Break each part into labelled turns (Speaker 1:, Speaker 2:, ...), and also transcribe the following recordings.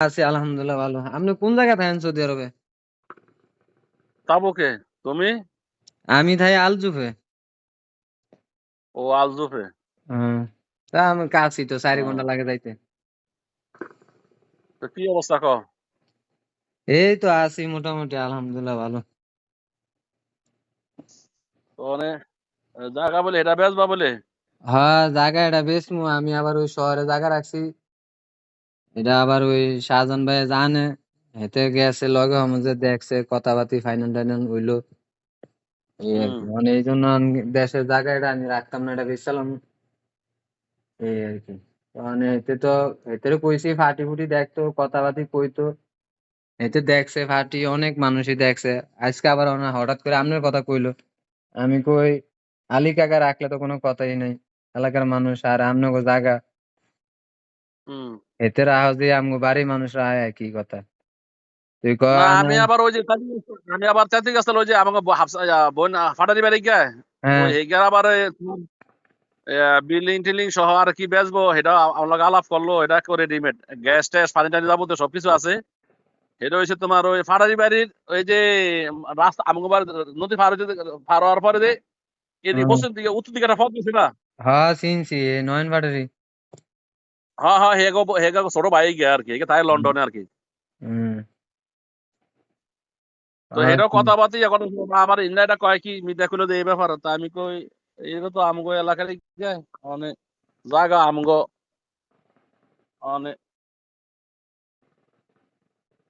Speaker 1: আছি আলহামদুলিল্লাহ ভালো। আপনি কোন জায়গায় থাকেন সৌদি আরবে?
Speaker 2: তাবুকে। তুমি?
Speaker 1: আমি থাই আলজুফে।
Speaker 2: ও আলজুফে।
Speaker 1: হ্যাঁ তা আমি কাছি তো চারি ঘণ্টা লাগে যাইতে।
Speaker 2: তো কি অবস্থা ক
Speaker 1: এই তো আছি মোটামুটি আলহামদুলিল্লাহ ভালো।
Speaker 2: তো মানে জায়গা বলে এটা বেচবা বলে?
Speaker 1: হ্যাঁ জায়গা এটা বেচমু আমি আবার ওই শহরে জায়গা রাখছি। এটা আবার ওই শাহজাহান ভাই জানে হেতে গেছে লগে আমাদের দেখছে কথাবার্তি ফাইনাল টাইনাল হইল। মানে এই জন্য দেশের জায়গা এটা আমি রাখতাম না এটা বেচলাম এই আর কি মানে এতে তো এতে কইছি ফাটি ফুটি দেখতো কথাবার্তি কইতো। এতে দেখছে ফাটি অনেক মানুষই দেখছে। আজকে আবার হঠাৎ করে আপনার কথা কইলো। আমি কই আলী কাকা রাখলে তো কোনো কথাই নাই এলাকার মানুষ আর আমনগো জায়গা।
Speaker 2: হুম।
Speaker 1: এতে রাহা যে আমগো বাড়ির মানুষরা আয় একই কথা। তুই ক
Speaker 2: আমি আবার ওই যে আমি আবার চাইতে গেছিল ওই যে আমাকে বোন ফাটারি বাড়ি গিয়ে?
Speaker 1: হ্যাঁ।
Speaker 2: ওই হেগার আবার বিল্ডিং টিল্ডিং সহ আর কি বেচবো সেটা আমার আলাপ করল এটা করে রেডিমেড গ্যাস ট্যাস পানি টানি যাব তো সবকিছু আছে। এটা হচ্ছে তোমার ওই ফাটারি বাড়ির ওই যে রাস্তা আমাকে বাড়ি নদী পার হইতে পার হওয়ার পরে যে এদিকে। পশ্চিম দিকে উত্তর দিকে একটা পথ গেছে না?
Speaker 1: হ্যাঁ চিনছি এই নয়ন পাটারি
Speaker 2: হ্যাঁ হ্যাঁ হেগো হেগো ছোট ভাই গিয়ে আর কি হেগে তাই লন্ডনে আর কি
Speaker 1: হম
Speaker 2: তো কথাবার্তা এখন আমার ইন্ডিয়াটা কয় কি মিডিয়া খুলে এই ব্যাপার তা আমি কই এটা তো আমগো এলাকার অনেক জায়গা আমগো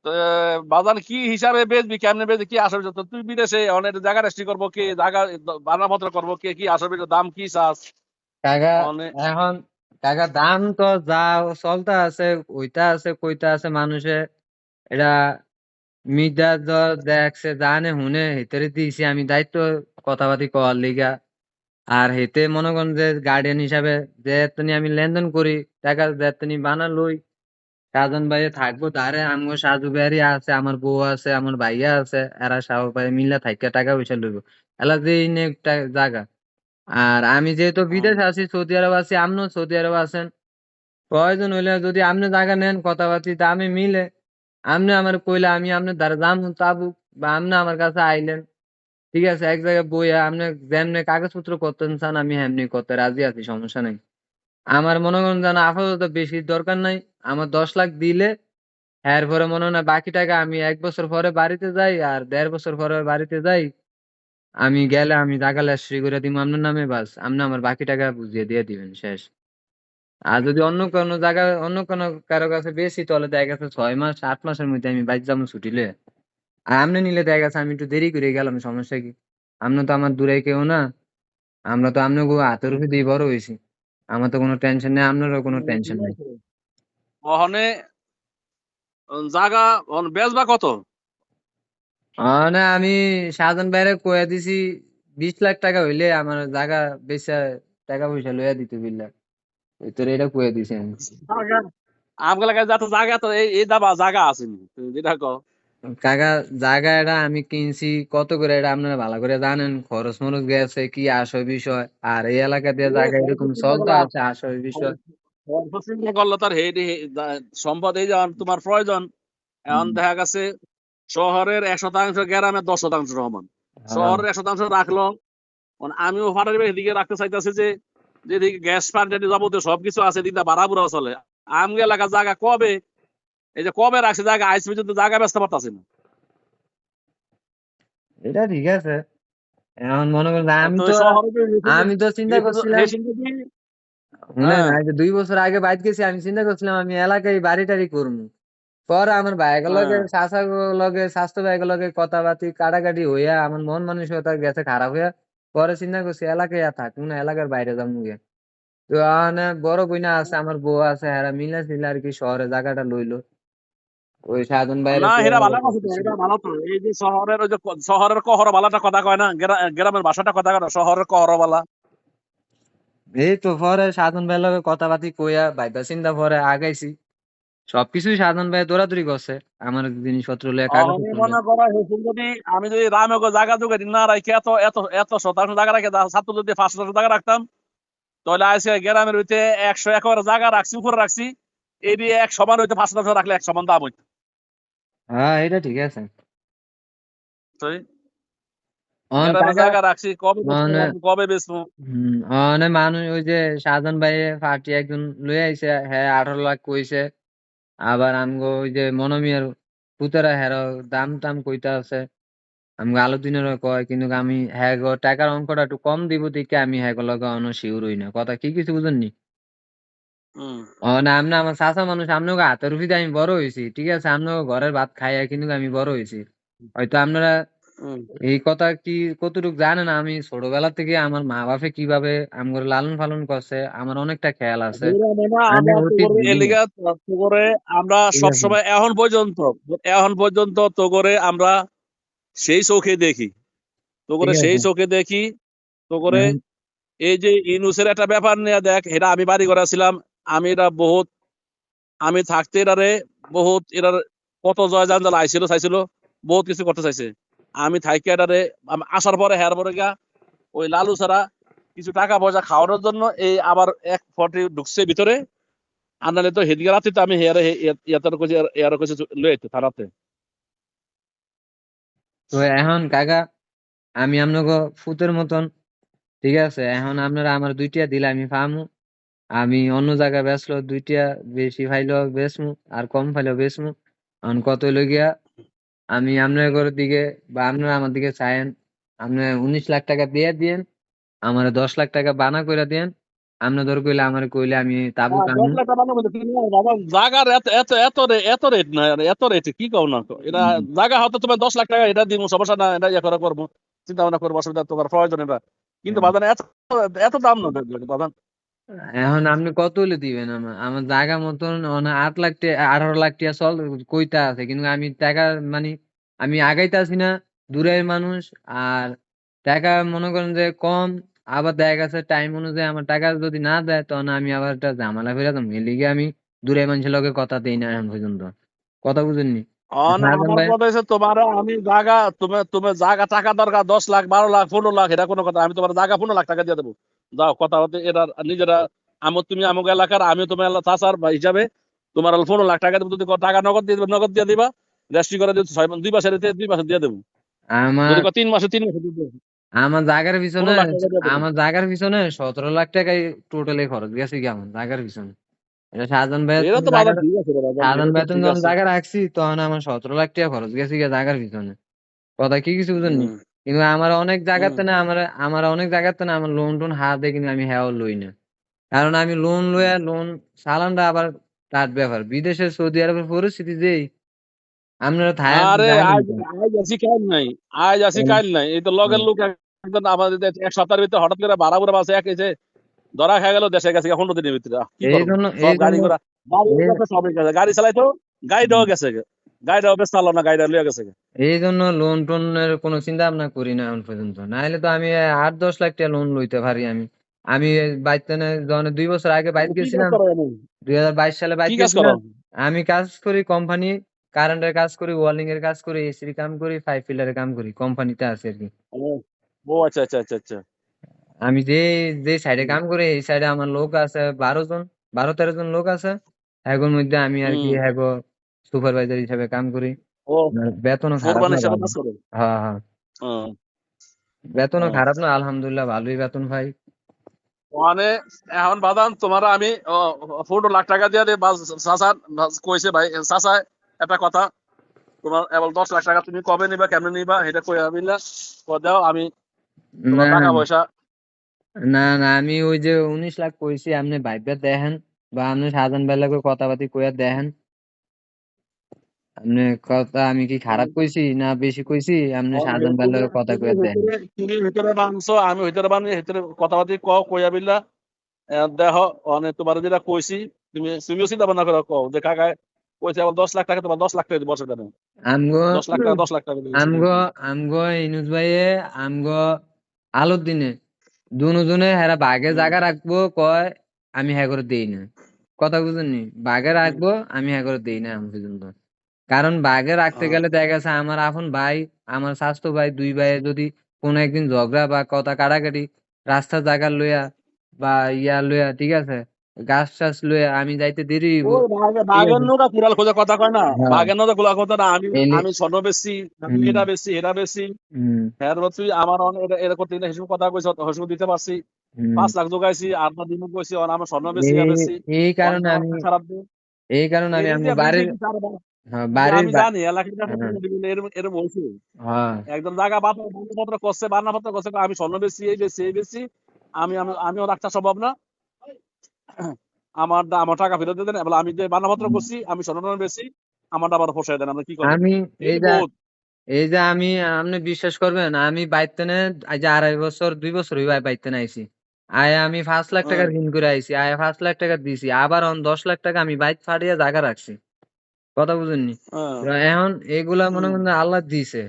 Speaker 2: তো বাজার কি হিসাবে বেচবি কেমনে বেচবি কি আসবে তুই বিদেশে অনেক জায়গা রেস্টি করব কি জায়গা বানাপত্র করব কে কি আসবে দাম কি চাস
Speaker 1: এখন কাকা, দাম তো যা চলতে আছে, ওইটা আছে, কইতা আছে মানুষে। এটা মিডিয়া দেখছে, জানে হুনে হেতেরে দিয়েছি আমি দায়িত্ব কথাবার্তি কওয়ার লিগা। আর হেতে মনে করেন যে গার্ডিয়ান হিসাবে যে তুমি আমি লেনদেন করি, টাকা যে তুমি বানা লই সাজন ভাই থাকব তারে, আমগো সাজু ভাইয়ারি আছে, আমার বউ আছে, আমার ভাইয়া আছে, এরা সব ভাই মিল্লা থাইকা টাকা পয়সা লইব। এলা যে জায়গা। আর আমি যেহেতু বিদেশ আছি সৌদি আরব আছি আপনিও সৌদি আরব আছেন। প্রয়োজন হইলে যদি আপনি জায়গা নেন কথা কথাবার্তি দামে মিলে আপনি আমার কইলে আমি আপনার দ্বারা দাম তাবুক বা আপনি আমার কাছে আইলেন। ঠিক আছে এক জায়গায় বইয়া আপনি যেমনি কাগজপত্র করতেন চান আমি এমনি করতে রাজি আছি সমস্যা নাই। আমার মনে করেন যেন আপাতত বেশি দরকার নাই আমার দশ লাখ দিলে এরপরে মনে হয় না বাকি টাকা আমি এক বছর পরে বাড়িতে যাই আর দেড় বছর পরে বাড়িতে যাই আমি গেলে আমি টাকা রেজিস্ট্রি করে দিব আপনার নামে বাস। আপনি আমার বাকি টাকা বুঝিয়ে দিয়ে দিবেন, শেষ। আর যদি অন্য কোনো জায়গায় অন্য কোনো কারও কাছে বেশি, তাহলে দেখা গেছে ছয় মাস আট মাসের মধ্যে আমি বাইর যাব ছুটি লয়ে আর আপনি নিলে দেখা গেছে আমি একটু দেরি করে গেলাম, সমস্যা কি? আপনি তো আমার দূরে কেউ না। আমরা তো আপনাকে হাতের উপরে দিয়ে বড় হয়েছি। আমার তো কোনো টেনশন নেই আপনারও কোনো টেনশন নেই।
Speaker 2: ওখানে জায়গা বেচবা কত?
Speaker 1: মানে আমি শাহজাহান বাইরে কয়ে দিছি বিশ লাখ টাকা হইলে আমার জায়গা বেচা টাকা পয়সা লইয়া দিতে বিল্লা ভিতরে এটা কয়ে দিছি আমি।
Speaker 2: আমগুলা কাছে যাতে জায়গা তো এই দাবা জায়গা তুমি যেটা কও।
Speaker 1: কাকা জায়গা এটা আমি কিনছি কত করে এটা আপনারা ভালো করে জানেন? খরচ মরচ গেছে কি আসল বিষয়? আর এই এলাকা দিয়ে জায়গা এরকম চলতে আছে আসল বিষয়।
Speaker 2: করল তার সম্পদ এই তোমার প্রয়োজন এখন দেখা গেছে শহরের এক শতাংশ গ্রামের দশ শতাংশ সমান। শহরের এক শতাংশ রাখল। মানে আমিও ফাটারি এদিকে রাখতে চাইতেছি যে যেদিকে গ্যাস পানি যাবতীয় সবকিছু আছে এদিকটা বাড়াবুড়া চলে। আমগে এলাকার জায়গা কবে? এই যে কবে রাখছে জায়গা আইস পর্যন্ত জায়গা ব্যস্ত পারতাছি না।
Speaker 1: এটা ঠিক আছে। এখন মনে করেন আমি
Speaker 2: তো
Speaker 1: আমি তো চিন্তা করছিলাম
Speaker 2: হ্যাঁ।
Speaker 1: দুই বছর আগে বাইর গেছি আমি চিন্তা করছিলাম আমি এলাকায় বাড়ি টাড়ি করব। পরে আমার ভাইয়ের লগে
Speaker 2: হ্যাঁ।
Speaker 1: চাষা লগে স্বাস্থ্য ভাইয়ের লগে কথাবার্তি কাটাকাটি হইয়া আমার মন মানসিকতা গেছে খারাপ হইয়া পরে চিন্তা করছি এলাকায় আর থাকব না এলাকার বাইরে যাব গিয়ে। তো মানে বড় কইনা আছে আমার বউ আছে এরা মিলা ছিল আর কি শহরে জায়গাটা লইলো। ওই সাধন ভাইয়ের
Speaker 2: না এরা ভালো কথা তো, এরা ভালো তো। এই যে শহরের ওই যে ক- শহরের কহর বালাটা কথা কয় না গ্রা- গ্রামের ভাষাটা কথা কয় না শহরের কহর বালা।
Speaker 1: এই তো পরে সাধন ভাইয়ের লগে কথাবার্তি কইয়া ভাইবা চিন্তা পরে আগাইছি। সবকিছুই সাধন ভাই দৌড়াদৌড়ি করছে। আমার জিনিসপত্র লইয়া কাগজ
Speaker 2: আমি মনে করা হেসুল যদি আমি যদি রামেগো জায়গা জোগাড়ি না রাখি এত এত এত শতাংশ জায়গা রাখে ছাত্র যদি পাঁচ শতাংশ জায়গা রাখতাম তাহলে আজকে গ্রামের ভিতরে একশো একেবারে জায়গা রাখছি উপরে রাখছি এই দিয়ে এক সমান হইতে পাঁচ শতাংশ রাখলে এক সমান দাম হইতো।
Speaker 1: হ্যাঁ এটা ঠিক আছে।
Speaker 2: জায়গা রাখছি কবে বেচবো,
Speaker 1: মানে
Speaker 2: কবে বেচবো?
Speaker 1: অনে মানুষ ওই যে শাহজাহান ভাই পার্টি একজন লই আইছে হ্যাঁ আঠারো লাখ কইছে। আবার আমগো ওই যে মনোমিয়ার পুতেরা হেরো দাম টাম কইতা আছে। আমগো আলো দিনেরও কয় কিন্তু আমি হ্যাঁ গো টাকার অঙ্কটা একটু কম দিব দিকে আমি হ্যাঁ গো লগে অন শিওর হই না। কথা কি কিছু বুঝেননি?
Speaker 2: নি
Speaker 1: ও না আমনে আমার চাচা মানুষ আমনগো হাতের রুফিতে আমি বড় হয়েছি ঠিক আছে? আমনগো ঘরের ভাত খাইয়া কিন্তু আমি বড় হয়েছি হয়তো আপনারা। এই কথা কি কতটুক জানেন আমি। ছোটবেলা থেকে আমার মা বাপে কীভাবে আমগরে লালন পালন করছে আমার অনেকটা খেয়াল আছে।
Speaker 2: না, আমরা
Speaker 1: না।
Speaker 2: আমরা। সবসময় এখন পর্যন্ত এখন পর্যন্ত তোগরে আমরা সেই চোখে দেখি। তোগরে
Speaker 1: ঠিক
Speaker 2: সেই চোখে দেখি তোগরে
Speaker 1: হুম,
Speaker 2: এই যে ইনুসের একটা ব্যাপার নিয়ে দেখ এটা আমি বাড়ি করেছিলাম আমি এটা বহুত আমি থাকতে এটারে বহুত এটার কত জয় জাঞ্জাল আইছিল চাইছিল বহুত কিছু করতে চাইছে। আমি থাইকে আসার পরে হের পরে গা ওই লালু ছাড়া কিছু টাকা পয়সা খাওয়ানোর জন্য এই আবার এক ফটি ঢুকছে ভিতরে। আনালে তো হেদিকে রাতে তো আমি হেয়ারে ইয়াতার কাছে এয়ার কাছে লয়ে যেতে থানাতে
Speaker 1: তো এখন কাকা, আমি আপনাকে ফুতের মতন, ঠিক আছে? এখন আপনারা আমার দুইটা দিলে আমি ফামু, আমি অন্য জায়গায় বেচলো, দুইটা বেশি ফাইলেও বেচমু, আর কম ফাইলেও বেচমু। এখন কত লগিয়া আমি আপনার ঘরের দিকে বা আপনারা আমার দিকে চায়েন আপনি উনিশ লাখ টাকা দিয়ে দিয়েন আমার দশ লাখ টাকা বানা করে দেন আপনি ধর কইলে আমার কইলে আমি তাবু কামু
Speaker 2: জাগার এত এত এত এত রেট না এত রেট কি কও না এটা। জায়গা হয়তো তোমার দশ লাখ টাকা এটা দিব সমস্যা না এটা ইয়ে করা করব চিন্তা ভাবনা করব অসুবিধা তোমার প্রয়োজন এটা কিন্তু
Speaker 1: হুম।
Speaker 2: এত এত দাম না বাজান
Speaker 1: এখন আপনি কত হলে দিবেন আমার? আমার জায়গা মতন অনে আট লাখ টাকা আঠারো লাখ টাকা চল কইতা আছে। কিন্তু আমি টাকা মানে আমি আগাইতাছি না দূরের মানুষ। আর টাকা মনে করেন যে কম আবার দেখা গেছে টাইম অনুযায়ী আমার টাকা যদি না দেয় তখন আমি আবার একটা ঝামেলা ফেরা তো এলিগে আমি দূরের মানুষের লগে কথা দেই না এখন পর্যন্ত। কথা বুঝেননি?
Speaker 2: তোমার আমি জায়গা তুমি তুমি জায়গা টাকা দরকার দশ লাখ বারো লাখ পনেরো লাখ এটা কোনো কথা। আমি তোমার জায়গা পনেরো লাখ টাকা দিয়ে দেবো। যাও কথা হতে এটা নিজেরা আমার তুমি আমাক এলাকার আমি তোমার এলাকা চাচার বা হিসাবে তোমার পনেরো লাখ টাকা দেবো যদি টাকা নগদ দিয়ে দিবে নগদ দিয়ে দিবা রেজিস্ট্রি করে দিয়ে ছয় দুই মাসের দুই মাসে দিয়ে দেবো।
Speaker 1: আমার
Speaker 2: তিন মাসে তিন মাসে দিয়ে
Speaker 1: আমার জায়গার পিছনে আমার জায়গার পিছনে সতেরো লাখ টাকাই টোটালি খরচ গেছে কি আমার জায়গার পিছনে। এটা ভাই
Speaker 2: ঠিক
Speaker 1: জায়গা রাখছি তখন আমার সতেরো লাখ টাকা খরচ গেছে গিয়ে জায়গার পিছনে। কথা কি কিছু বুঝেননি? কিন্তু আমার অনেক জায়গাতে। না আমার আমার অনেক জায়গাতে না আমার লোন টোন হাত দিয়ে কিন্তু আমি হ্যাঁ লই না। কারণ আমি লোন লইয়া লোন চালানটা আবার তার ব্যাপার। বিদেশে সৌদি আরবের পরিস্থিতি যেই আপনারা থাই
Speaker 2: আরে আজ আসি কাল নাই আজ আসি
Speaker 1: হুম,
Speaker 2: কাল নাই। এই তো লগের লোক একজন আমাদের এক সপ্তাহের ভিতরে হঠাৎ করে বাড়া বুড়া বাসে এক এসে ধরা খেয়ে গেল দেশে গেছে পনেরো দিনের ভিতরে। গাড়ি ঘোড়া গাড়ি গেছে। গাড়ি চালাইতো গাড়িটাও
Speaker 1: হুম।
Speaker 2: গেছে। গে। গাড়িটাও বেশ চালো না গাড়িটা লিয়ে গেছে
Speaker 1: এই জন্য লোন টোনের কোনো চিন্তা ভাবনা করি না এখন পর্যন্ত। নাহলে তো আমি আট দশ লাখ টাকা লোন লইতে পারি আমি। আমি বাইতে যখন দুই বছর আগে বাইক গেছিলাম দুই হাজার বাইশ সালে বাইক গেছিলাম আমি কাজ করি কোম্পানি কারেন্টের কাজ করি ওয়েল্ডিং এর কাজ করি এসির কাম করি পাইপ ফিলারের কাম করি কোম্পানিতে আছে আর কি।
Speaker 2: ও আচ্ছা আচ্ছা আচ্ছা আচ্ছা।
Speaker 1: আমি যে যে সাইডে কাম করি এই সাইডে আমার লোক আছে বারো জন বারো তেরো জন লোক আছে। এগুলোর মধ্যে আমি আর কি
Speaker 2: হুম।
Speaker 1: সুপারভাইজার হিসেবে কাম করি।
Speaker 2: ও
Speaker 1: আর বেতনও খারাপ না ভালো। হ্যাঁ হ্যাঁ। বেতনও খারাপ না আলহামদুলিল্লাহ ভালোই বেতন ভাই।
Speaker 2: মানে এখন বাদান তোমার আমি পনেরো লাখ টাকা দিয়ে কইছে ভাই একটা কথা। তোমার এবার দশ লাখ টাকা তুমি কবে নিবা কেমনে নিবা এটা কই আমি দাও আমি তোমার টাকা পয়সা।
Speaker 1: না না আমি ওই যে উনিশ লাখ কইছি আপনি ভাইবা দেখেন বা আপনি শাহজাহান ভাইয়ের লগে কথাবার্তি কইয়া দেখেন। আপনি কথা আমি কি খারাপ কইছি না বেশি কইছি? আপনি শাহজাহান ভাইয়ের কথা কইয়া দেখেন
Speaker 2: তুমি ভিতরে বানছো আমি ভিতরে বানি ভিতরে কথাবার্তি কও কইয়া বিল্লা দেহ মানে তোমার যেটা কইছি তুমি তুমিও চিন্তা ভাবনা করে কও যে কাকা কইছে আবার দশ লাখ টাকা তোমার দশ লাখ টাকা দিব নেই
Speaker 1: আমগো
Speaker 2: দশ লাখ টাকা দশ লাখ টাকা
Speaker 1: আমগো আমগো ইনুস ভাইয়ে আমগো আলোর দিনে দুজনে হেরা বাগে জায়গা রাখব কয় আমি হ্যাঁ করে দেই না। কথা বুঝেননি? বাগে রাখব আমি হ্যাঁ করে দেই না পর্যন্ত। কারণ বাগে রাখতে গেলে দেখা গেছে আমার আপন ভাই আমার স্বাস্থ্য ভাই দুই ভাইয়ের যদি কোনো একদিন ঝগড়া বা কথা কাটাকাটি রাস্তা জায়গা লইয়া বা ইয়া লইয়া ঠিক আছে? গাছ টাছ লয়ে আমি যাইতে দেরি হইব।
Speaker 2: বাঘের নৌকা কুড়াল খোঁজা কথা কয় না?
Speaker 1: হ্যাঁ।
Speaker 2: বাঘের নৌকা কুড়াল কথা না। আমি আমি স্বর্ণ বেশি এটা বেশি এটা বেশি হ্যাঁ তুই আমার এটা হিসেব কথা কইছ হিসেব দিতে পারছি। পাঁচ লাখ যোগাইছি আর না দিন কইছি আর আমার স্বর্ণ বেশি
Speaker 1: এই
Speaker 2: বেশি
Speaker 1: এই কারণে আমি
Speaker 2: খারাপ
Speaker 1: এই কারণে আমি বাড়ির
Speaker 2: আমি জানি এলাকার কাছে। বিভিন্ন এরম এরম হয়েছে। একদম জায়গা বান্নাপত্র করছে বান্নাপত্র করছে আমি স্বর্ণ বেশি এই বেশি এই বেশি আমি আমি আমিও রাখতে সম্ভব না। আমার আমার টাকা ফেরত দিয়ে দেন আমি যে বান্নাপত্র করছি আমি স্বর্ণ বেশি আমারটা আবার পোষায় দেন আমরা কি করব
Speaker 1: আমি
Speaker 2: এই
Speaker 1: এই যে এই যে আমি আপনি বিশ্বাস করবেন আমি বাইতে নে আজ আড়াই বছর দুই বছর হইব বাইতে না আইছি। আয় আমি পাঁচ লাখ টাকা। ঋণ করে আইছি আয় পাঁচ লাখ টাকা দিছি আবার দশ লাখ টাকা আমি বাইক ফাটিয়ে জায়গা রাখছি। কথা বুঝেননি
Speaker 2: হ্যাঁ।
Speaker 1: এখন এগুলা মনে। করেন আল্লাহ দিছে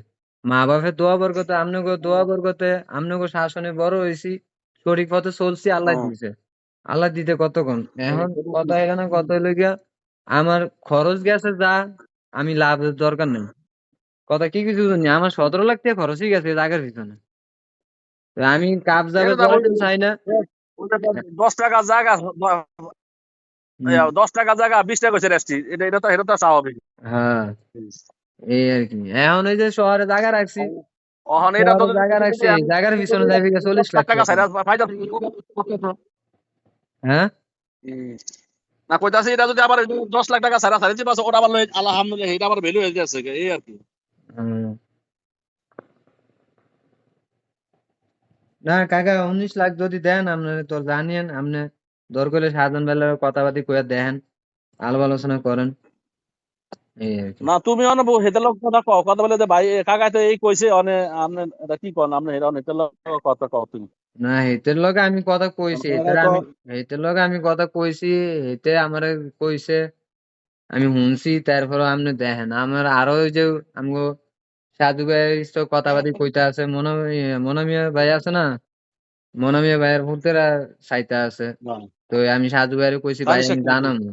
Speaker 1: মা বাপের দোয়া বরকতে আমনগো দোয়া বরকতে আমনগো শাসনে বড় হইছি সঠিক পথে চলছি আল্লাহ
Speaker 2: হ্যাঁ।
Speaker 1: দিছে আল্লাহ দিতে কতক্ষণ এখন কথা
Speaker 2: ঠিক।
Speaker 1: এখানে কথা হইল গিয়া আমার খরচ গেছে যা আমি লাভের দরকার নেই কথা কি কিছু জানি আমার সতেরো লাখ টাকা খরচই গেছে জায়গার পিছনে আমি কাপ যাবে। চাই না
Speaker 2: দশ টাকা জায়গা দশ টাকা জায়গা বিশ টাকা হচ্ছে রেস্টি। এটা এটা তো এটা তো স্বাভাবিক।
Speaker 1: হ্যাঁ। এই আর কি। এখন ওই যে শহরে জায়গা রাখছি।
Speaker 2: এটা তো
Speaker 1: জায়গা রাখছি জায়গার পিছনে চল্লিশ লাখ
Speaker 2: টাকা। সাইরা ফায়দা
Speaker 1: হ্যাঁ?
Speaker 2: না কইতাছি এটা যদি আবার দশ লাখ টাকা সারা সাড়ে পাঁচ ওটা আবার আলহামদুলিল্লাহ এটা আবার ভ্যালু হয়ে এই আর কি।
Speaker 1: না কাকা উনিশ লাখ যদি দেন আপনি তো জানিয়েন আপনি দর করে সাধারণ বেলার কথাবার্তি কইয়া দেখেন আলাপ আলোচনা করেন।
Speaker 2: না তুমি অনে হেতের লোক কথা কও। কথা বলে ভাই কাকা তো এই কইছে অনে আপনি এটা কি কোন আপনি হেরা হেতের লোক কথা কও তুমি।
Speaker 1: না হেতের লগে আমি কথা কইছি হেতের আমি হেতের লগে আমি কথা কইছি হেতে আমারে কইছে আমি শুনছি তারপরে আপনি দেখেন। আমার আরও যে আমগো সাধু ভাই কথাবার্তি কইতা আছে মনে মনামিয়া ভাই আছে না? মনামিয়া ভাইয়ের ভূতেরা চাইতা আছে। তো আমি সাধু ভাইয়ের কইছি ভাই আমি? জানামু।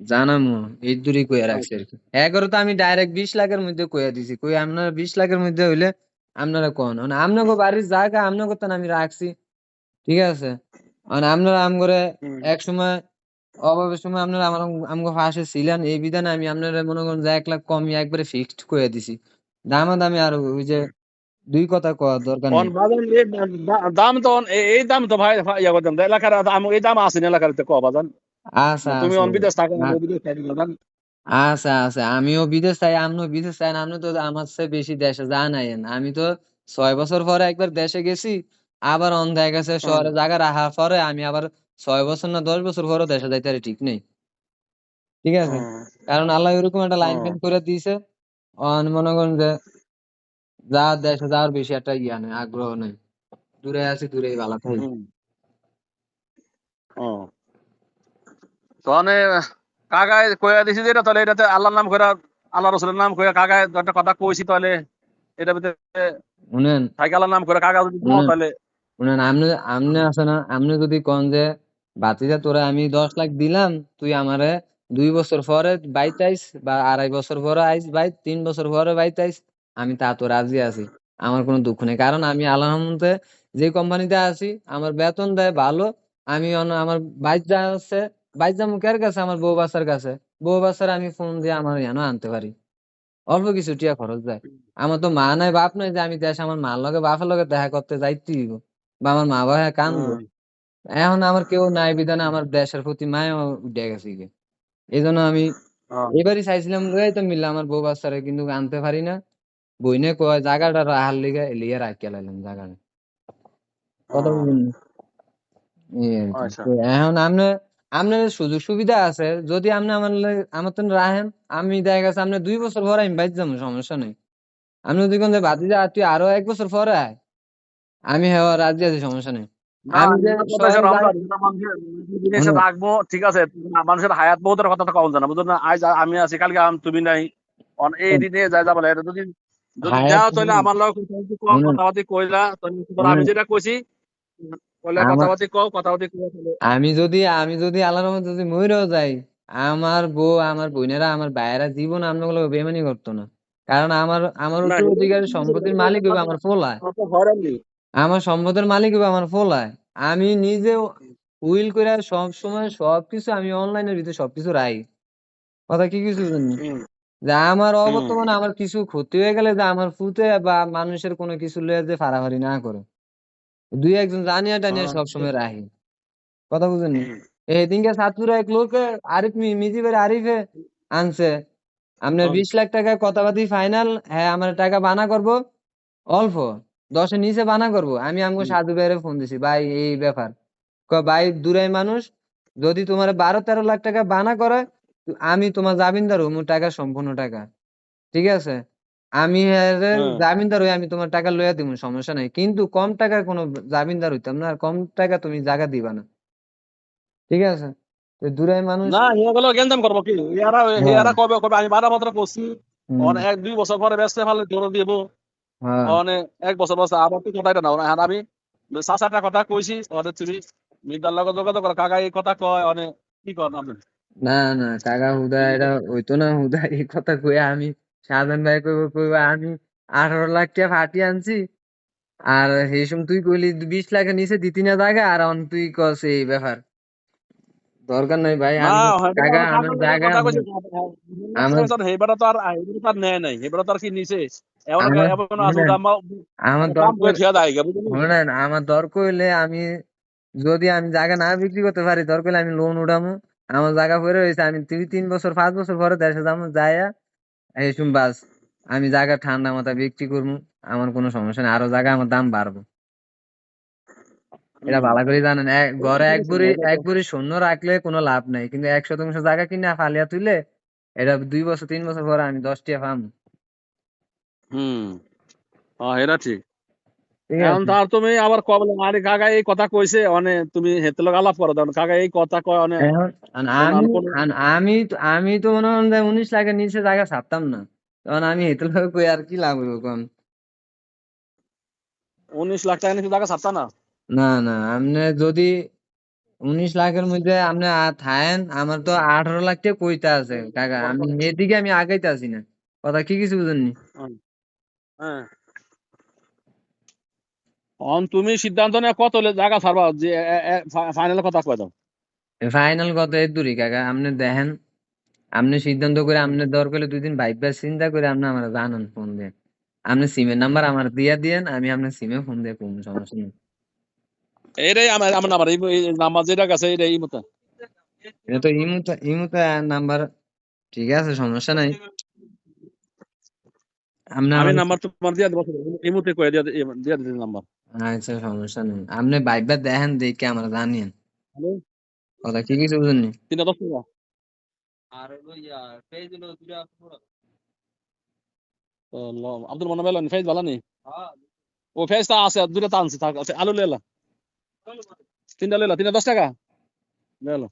Speaker 1: জানামু এই দূরই কইয়া রাখছি আর কি এগারো তো আমি ডাইরেক্ট বিশ লাখের মধ্যে কইয়া দিছি। কই আপনারা বিশ লাখের মধ্যে হইলে আপনারা কোন? আপনাকে বাড়ির জায়গা আপনাকে তো আমি রাখছি। ঠিক আছে? মানে আপনারা আম করে এক সময় অভাবের সময় আপনারা আমার আমগো পাশে ছিলেন। এই বিধানে আমি আপনারা মনে করেন যে এক লাখ কমই একবারে ফিক্সড করে দিছি। দামাদামি আর ওই যে দুই কথা কওয়ার দরকার
Speaker 2: অন
Speaker 1: নেই।
Speaker 2: বাজান দাম তো এই- দাম তো ভাই ভাই ইয়া করতাম। এলাকার দাম এই দাম আছে না এলাকার তো কও বাজান
Speaker 1: আচ্ছা
Speaker 2: তুমি অন বিদেশ থাকো। বিদেশ থাকি বাজান
Speaker 1: আচ্ছা আচ্ছা আমিও বিদেশ চাই আমিও বিদেশ চাই আপনি তো আমার চেয়ে বেশি দেশে জানাইন আমি তো ছয় বছর পরে একবার দেশে গেছি আবার অন দেখা গেছে শহরে জায়গা রাখার পরে আমি আবার ছয় বছর না দশ বছর পরে দেশে যাইতে ঠিক নেই। ঠিক আছে? কারণ আল্লাহ এরকম একটা লাইন করে দিয়েছে। অন মনে করেন যে যা দেশে যাওয়ার বেশি একটা ইয়া নেই আগ্রহ নেই। দূরে আছি দূরেই ভালো থাকি
Speaker 2: তাহলে কাকায় কইয়া দিছি যে এটা তাহলে এটাতে আল্লাহর নাম কইরা আল্লাহ রসুলের নাম কইরা কাকায় একটা কথা কইছি তাহলে এটা ভিতরে
Speaker 1: শুনেন।
Speaker 2: থাকি আল্লাহর নাম করে কাকা যদি। তাহলে
Speaker 1: শুনেন আপনি আপনি আছে না আপনি যদি কোন যে বাতিজা তোরা আমি দশ লাখ দিলাম তুই আমারে দুই বছর পরে বাইতে আইস বা আড়াই বছর পরে আইস বাই তিন বছর পরে বাইতে আইস আমি তা তো রাজি আছি আমার কোনো দুঃখ নেই। কারণ আমি আলহামদুলিল্লাহ যে কোম্পানিতে আছি আমার বেতন দেয় ভালো আমি আমার বাইক যা আছে বাইক যা মুখের কাছে আমার বউ বাচ্চার কাছে। বউ বাচ্চার আমি ফোন দিয়ে আমার ইয়ানো আনতে পারি। অল্প কিছু টিয়া খরচ যায় আমার তো মা নাই বাপ নাই যে আমি দেশ আমার মার লগে বাপের লগে দেখা করতে যাইতে বা আমার মা বাবা কান্দবো এখন আমার কেউ নাই বিধানে আমার দেশের প্রতি মায়া উঠে গেছে এই জন্য আমি। এবারই চাইছিলাম তো মিললাম আমার বউ বাচ্চারে কিন্তু আনতে পারি না। বইনে কয় জায়গাটা রাহার লিগে লিয়ে রাখিয়া লাইলাম জায়গাটা। কথা।
Speaker 2: আচ্ছা।
Speaker 1: এখন আপনি আপনার সুযোগ সুবিধা আছে যদি আপনি আমার আমার তো রাহেন আমি দেখা গেছে আপনি দুই বছর পরে আমি বাইর যাব সমস্যা নেই। আপনি যদি কোন বাতি যা তুই আরও এক বছর পরে আয়। আমি হ্যাঁ রাজি আছি সমস্যা নেই। আমি
Speaker 2: ঠিক আছে মানুষের হায়াত বহুতের কথা তো কম জানা বুঝলো আজ আমি আছি কালকে আম- তুমি নাই। এই দিনে যাই যাব যদি যদি
Speaker 1: হায়াত
Speaker 2: যাও তাহলে
Speaker 1: হুম।
Speaker 2: আমার লগে কথাবার্তি কও কথাবার্তি কইলা তাহলে আমি যেটা কইছি কইলা কথাবার্তি কও কথাবার্তি কও
Speaker 1: আমি যদি আমি যদি আল্লাহর রহমতে যদি মইরেও যাই আমার বউ আমার বোনেরা আমার ভাইয়েরা জীবন আপনাগুলো বেমানি করতো না। কারণ আমার আমার উত্তরাধিকারী সম্পত্তির মালিক হবে আমার ফোলায়। আমার সম্পদের মালিক হবে আমার ফোলায়। আমি নিজে উইল করে সব সময় সবকিছু আমি অনলাইনের ভিতরে সবকিছু রাখি কথা কি কিছু যে আমার অবর্তমানে আমার কিছু ক্ষতি হয়ে গেলে যে আমার ফুতে বা মানুষের কোনো কিছু লয়ে যে ফাড়াফাড়ি না করে। দুই একজন জানিয়া টানিয়া
Speaker 2: আচ্ছা।
Speaker 1: সবসময় রাখি। কথা বুঝেননি
Speaker 2: হুম,
Speaker 1: এদিনকে ছাত্ররা এক লোক আরিফ মিজিবের আরিফে আনছে। আপনার
Speaker 2: হুম,
Speaker 1: বিশ লাখ টাকা কথাবার্তি ফাইনাল হ্যাঁ আমার টাকা বানা করব। অল্প দশের নিচে বানা করব। আমি আমাকে সাধু ভাইয়ের ফোন দিছি ভাই এই ব্যাপার। ভাই দূরে মানুষ যদি তোমার বারো তেরো লাখ টাকা বানা করে আমি তোমার জামিনদার হব টাকা সম্পূর্ণ টাকা। ঠিক আছে? আমি এর
Speaker 2: হ্যাঁ।
Speaker 1: জামিনদার হই আমি তোমার টাকা লইয়া দিব সমস্যা নাই। কিন্তু কম টাকার কোনো জামিনদার হইতাম না আর কম টাকা তুমি জায়গা দিবা না। ঠিক আছে? তো দূরে মানুষ
Speaker 2: না এগুলো গেঞ্জাম করব কি? এরা
Speaker 1: হ্যাঁ।
Speaker 2: এরা কবে কবে আমি বারো মাত্র
Speaker 1: হুম,
Speaker 2: অনেক এক দুই বছর পরে ব্যস্ত ফেলে ধরে দিব।
Speaker 1: হ্যাঁ।
Speaker 2: অনেক এক বছর বছর আমার তো কথাটা না। আর আমি সাসাটা কথা কইছি অনেক তুমি লগত যোগাযোগ করো কাকা এই কথা কয় অনেক কি কর আপনি
Speaker 1: না না কাকা হুদা এটা হইতো না হুদা এই কথা কইয়া আমি শাহজাহান ভাই কইব কইব আমি আঠারো লাখ টাকা ফাটি আনছি। আর সেই সময় তুই কইলি বিশ লাখের নিচে দিতি না জায়গা আর এখন তুই কস এই ব্যাপার। দরকার নাই ভাই
Speaker 2: না
Speaker 1: আমি কাকা আমার জায়গা
Speaker 2: কথা কইছি
Speaker 1: আমার-
Speaker 2: হেবারে তো আর হেবারে তো আর নেয় নাই হেবারে তো আর কি নিছে। এমন
Speaker 1: আমার-
Speaker 2: এমন আছে দাম
Speaker 1: আমার
Speaker 2: দাম
Speaker 1: দরকার
Speaker 2: থিয়া দেয় বুঝলি?
Speaker 1: শোনেন আমার দরকার হইলে আমি যদি আমি জায়গা না বিক্রি করতে পারি দরকার হইলে আমি লোন উঠামু। আমার জায়গা পড়ে রয়েছে, আমি দুই, তিন বছর, পাঁচ বছর পরে দেশে যাব যাইয়া এই শুন বাস, আমি জায়গা ঠান্ডা মাথা বিক্রি করব, আমার কোনো সমস্যা নেই, আরও জায়গা আমার দাম বাড়বো। এটা ভালো করে জানেন ঘরে এক বুড়ি এক বুড়ি শূন্য রাখলে কোনো লাভ নাই, কিন্তু এক শতাংশ জায়গা কিনে ফালিয়া তুলে এটা দুই বছর, তিন বছর পরে আমি দশ টাকা পাম।
Speaker 2: হুম হ্যাঁ এটা ঠিক। এখন তার তুমি আবার কবে আরে কাকা এই কথা কইছে অনে তুমি হেতে লোক আলাপ করো তখন কাকা এই কথা কয় আর
Speaker 1: আমি আমি তো মনে করেন যে উনিশ লাখের নিচে জায়গা ছাড়তাম না। তখন আমি হেতে লোক কই আর কি লাভ হইব কোন?
Speaker 2: উনিশ লাখ টাকা নিচে টাকা ছাড়তা না?
Speaker 1: না না আপনি যদি উনিশ লাখের মধ্যে আপনি থাকেন আমার তো আঠারো লাখ টাকা কইতে আছে কাকা। আমি এদিকে আমি আগাইতে আছি না। কথা কি কিছু বুঝেননি?
Speaker 2: হ্যাঁ। অন তুমি সিদ্ধান্ত নিয়ে কত জায়গা ছাড়বা যে ফাইনাল কথা কয় দাও।
Speaker 1: ফাইনাল কথা এর দূরই কাকা আপনি দেখেন আপনি সিদ্ধান্ত করে আপনি দরকার হলে দুই দিন ভাইবার চিন্তা করে আপনি আমার জানান ফোন দিয়ে। আপনি সিমের নাম্বার আমার দিয়া দিয়েন আমি আপনার সিমে ফোন দিয়ে কোন সমস্যা নেই।
Speaker 2: এইটাই আমার আমার নাম্বার এই নাম্বার যেটা আছে এইটাই এই মতো
Speaker 1: এটা তো ইমুতে ইমুতে নাম্বার ঠিক আছে সমস্যা নাই।
Speaker 2: আমি নাম্বার তোমার দিয়ে দেবো এই মুহূর্তে কয়ে দিয়ে দিয়ে দিতে নাম্বার
Speaker 1: আচ্ছা সমস্যা নেই। আপনি ভাইবার দেখেন দেখে আমরা জানিয়েন
Speaker 2: হ্যালো?
Speaker 1: কথা কি কিছু বুঝেননি?
Speaker 2: তিনটা দশ টাকা
Speaker 1: আর পেজ হলো দুটা
Speaker 2: তো ল- আব্দুল মনে বেলা ফেজ ভালো নেই ও ফেজটা আছে দুটা টানছে থাক আছে আলু লেলা তিনটা লেলা তিনটা দশ টাকা? লেলা